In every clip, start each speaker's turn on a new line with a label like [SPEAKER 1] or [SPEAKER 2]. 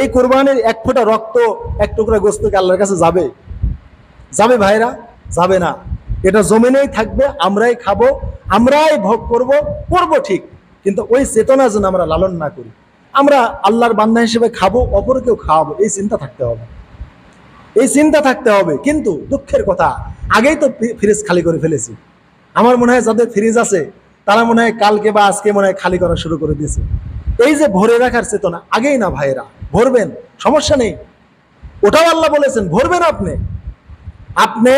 [SPEAKER 1] এই কোরবানির এক ফোঁটা রক্ত, এক টুকরা গোস্তকে আল্লাহর কাছে যাবে? যাবে ভাইরা? যাবে না। এটা জমিনেই থাকবে, আমরাই খাব, আমরাই ভোগ করব করব ঠিক। কিন্তু ওই চেতনা যেন আমরা লালন না করি। আমরা আল্লাহর বান্ধা হিসেবে খাব, অপরকেও খাওয়াবো, এই চিন্তা থাকতে হবে। এই চিন্তা থাকতে হবে, কিন্তু দুঃখের কথা, আগেই তো ফ্রিজ খালি করে ফেলেছি। আমার মনে হয় যাদের ফ্রিজ আছে, তারা মনে হয় কালকে বা আজকে মনে হয় খালি করা শুরু করে দিয়েছে। এই যে ভরে রাখার চেতনা, আগেই না ভাইয়েরা, ভরবেন, সমস্যা নেই। ওটাও আল্লাহ বলেছেন, ভরবেন আপনি। আপনি,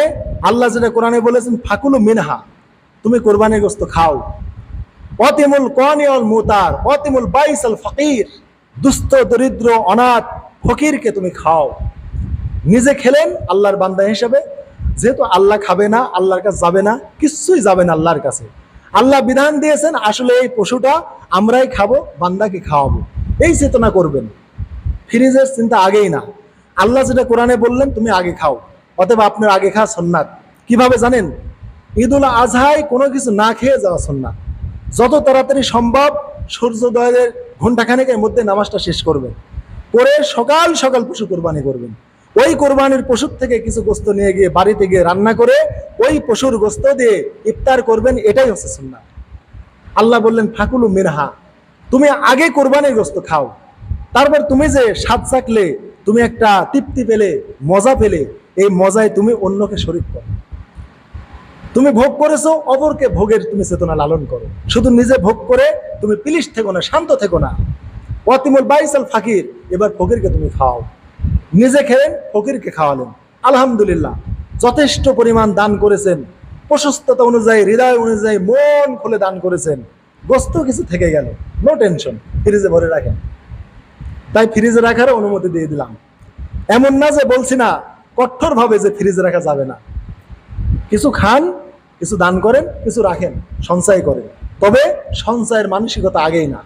[SPEAKER 1] আল্লাহ যেটা কোরআনে বলেছেন, ফাকুলু মিনহা, তুমি কোরবানির গোস্ত খাও। অতিমুল কনিয়ল মুতার, অতিমুল বাইসাল ফকির, দুস্থ, দরিদ্র, অনাথ, ফকিরকে তুমি খাও। নিজে খেলেন আল্লাহর বান্দা হিসেবে, যেহেতু আল্লাহ খাবে না, আল্লাহর কাছে যাবে না কিচ্ছুই যাবে না আল্লাহর কাছে। আল্লাহ বিধান দিয়েছেন, আসলে এই পশুটা আমরাই খাব, বান্দাকে খাওয়াবো। এই চেতনা করবেন। ফ্রিজের চিন্তা আগেই না। আল্লাহ যেটা কোরআনে বললেন, তুমি আগে খাও। অতএব আপনার আগে খাওয়া সন্ন্যাত কীভাবে জানেন? ঈদুল আজহায় কোনো কিছু না খেয়ে যাওয়া সন্ন্যাত যত তাড়াতাড়ি সম্ভব সূর্যোদয়ের ঘন্টাখানেকের মধ্যে নামাজটা শেষ করবেন। করে সকাল সকাল পশু কোরবানি করবেন। ওই কোরবানির পশুর থেকে কিছু গোস্ত নিয়ে গিয়ে বাড়িতে গিয়ে রান্না করে ওই পশুর গোস্ত দিয়ে ইফতার করবেন, এটাই হচ্ছে সুন্নাত। আল্লাহ বললেন, ফাকুলু মিরহা তুমি আগে কোরবানির গোস্ত খাও। তারপর তুমি যে স্বাদ চাকলে, তুমি একটা তৃপ্তি পেলে, মজা পেলে, এই মজায় তুমি অন্যকে শরীর করো। তুমি ভোগ করেছ, অপরকে ভোগের তুমি চেতনা লালন করো। শুধু নিজে ভোগ করে তুমি পিলিশ থেকো না, শান্ত থেকো না। অতিমুল বাইসাল ফাকির, এবার ফকিরকে তুমি খাও। নিজে খেলেন, ফকিরকে খাওয়ালেন। আলহামদুলিল্লাহ, যথেষ্ট পরিমাণ দান করেছেন। প্রশস্ততা অনুযায়ী, হৃদয় অনুযায়ী মন খুলে দান করেছেন। গোস্ত কিছু থেকে গেল। নো টেনশন ফ্রিজে ভরে রাখেন। তাই ফ্রিজে রাখার অনুমতি দিয়ে দিলাম। এমন না যে বলছি না, কঠোরভাবে যে ফ্রিজে রাখা যাবে না। কিছু খান, কিছু দান করেন, কিছু রাখেন, সঞ্চয় করেন। তবে সঞ্চয়ের মানসিকতা আগেই না।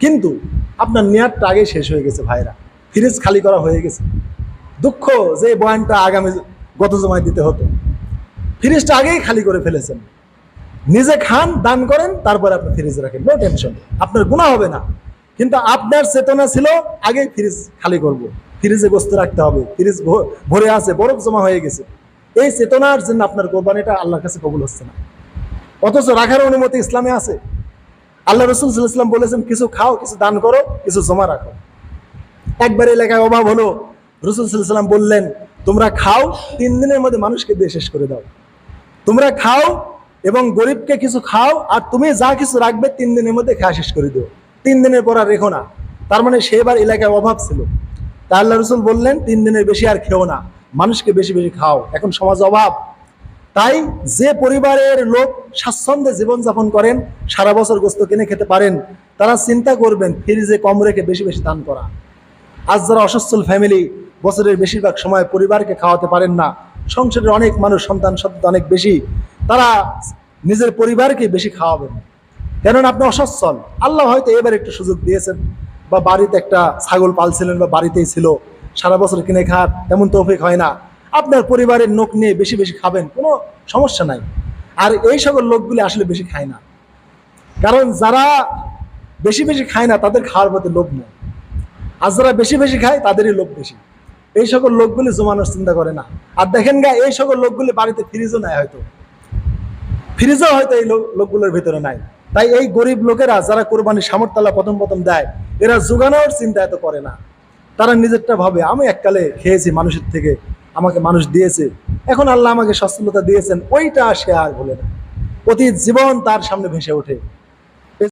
[SPEAKER 1] কিন্তু আপনার নেয়ারটা আগে শেষ হয়ে গেছে ভাইরা। ফ্রিজ খালি করা হয়ে গেছে। দুঃখ যে বয়ানটা আগামী গত জমায় দিতে হতো। ফ্রিজটা আগেই খালি করে ফেলেছেন। নিজে খান, দান করেন, তারপরে আপনি ফ্রিজ রাখেন। নো টেনশন আপনার গুণা হবে না। কিন্তু আপনার চেতনা ছিল, আগেই ফ্রিজ খালি করব। ফ্রিজে গোস্ত রাখতে হবে। ফ্রিজ ভরে আছে, বরফ জমা হয়ে গেছে। এই চেতনার জন্য আপনার কোরবানিটা আল্লাহর কাছে কবুল হচ্ছে না। অথচ রাখার অনুমতি ইসলামে আছে। আল্লাহ রসুল ইসলাম বলেছেন, কিছু খাও, কিছু দান করো, কিছু জমা রাখো। একবার এলাকায় অভাব হলো। রসুল সাল্লাম বললেন, তোমরা খাও, তিন দিনের মধ্যে মানুষকে দিয়ে শেষ করে দাও। তোমরা খাও এবং গরিবকে কিছু খাও, আর তুমি যা কিছু রাখবে তিন দিনের মধ্যে খাওয়া শেষ করে দিও। তিন দিনের পর আর রেখো না। তার মানে সেবার এলাকায় অভাব ছিল। তা আল্লাহ রসুল বললেন, তিন দিনের বেশি আর খেও না, মানুষকে বেশি বেশি খাও। এখন সমাজ অভাব। তাই যে পরিবারের লোক স্বাচ্ছন্দ্যে জীবনযাপন করেন, সারা বছর গোস্ত কিনে খেতে পারেন, তারা চিন্তা করবেন, ফ্রিজে কম রেখে বেশি বেশি দান করা। আজ যারা অসচ্ছল ফ্যামিলি বছরের বেশিরভাগ সময় পরিবারকে খাওয়াতে পারেন না, সংসারের অনেক মানুষ সন্তান সন্তান অনেক বেশি, তারা নিজের পরিবারকে বেশি খাওয়াবেন। কেননা আপনি অসচ্ছল, আল্লাহ হয়তো এবার একটু সুযোগ দিয়েছেন, বা বাড়িতে একটা ছাগল পালছিলেন বা বাড়িতেই ছিল, সারা বছর কিনে খাওয়ার তেমন তৌফিক হয় না। আপনার পরিবারের নোক নিয়ে বেশি বেশি খাবেন, কোনো সমস্যা নাই। আর এই সকল লোকগুলি আসলে বেশি খায় না। কারণ যারা বেশি বেশি খায় না, তাদের খাওয়ার প্রতি লোভ নেই। আর যারা বেশি বেশি খায়, তাদেরই লোক বেশি। এই সকল লোকগুলি জমানোর চিন্তা করে না। আর দেখেন গা, এই সকল লোকগুলি বাড়িতে ফ্রিজও নেয় হয়তো। ফ্রিজও হয়তো এই লোকগুলোর ভিতরে নাই। তাই এই গরিব লোকেরা যারা কোরবানির সামর্থ্যালা প্রথম প্রথম দেয়, এরা যোগানোর চিন্তা এত করে না। তারা নিজেরটা ভাবে, আমি এককালে খেয়েছি মানুষের থেকে, আমাকে মানুষ দিয়েছে। এখন আল্লাহ আমাকে সচ্ছলতা দিয়েছেন। ওইটা সে আর বলে না। অতীত জীবন তার সামনে ভেসে ওঠে।